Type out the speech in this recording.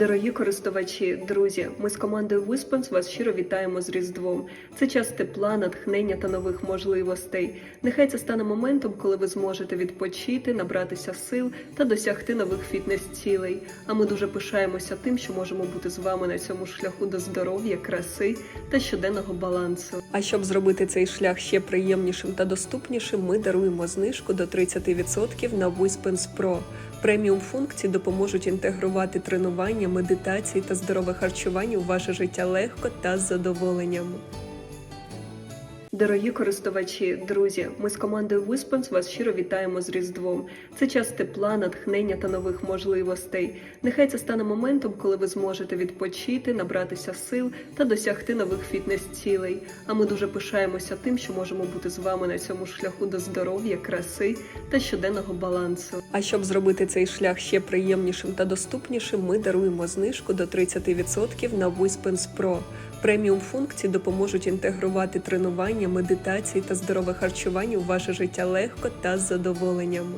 Дорогі користувачі, друзі, ми з командою Виспенс вас щиро вітаємо з Різдвом. Це час тепла, натхнення та нових можливостей. Нехай це стане моментом, коли ви зможете відпочити, набратися сил та досягти нових фітнес-цілей. А ми дуже пишаємося тим, що можемо бути з вами на цьому шляху до здоров'я, краси та щоденного балансу. А щоб зробити цей шлях ще приємнішим та доступнішим, ми даруємо знижку до 30% на Виспенс Pro. Преміум функції допоможуть інтегрувати тренування, медитації та здорове харчування у ваше життя легко та з задоволенням. Дорогі користувачі, друзі, ми з командою Виспенс вас щиро вітаємо з Різдвом. Це час тепла, натхнення та нових можливостей. Нехай це стане моментом, коли ви зможете відпочити, набратися сил та досягти нових фітнес-цілей. А ми дуже пишаємося тим, що можемо бути з вами на цьому шляху до здоров'я, краси та щоденного балансу. А щоб зробити цей шлях ще приємнішим та доступнішим, ми даруємо знижку до 30% на Виспенс Pro. Преміум функції допоможуть інтегрувати тренування, медитації та здорове харчування у ваше життя легко та з задоволенням.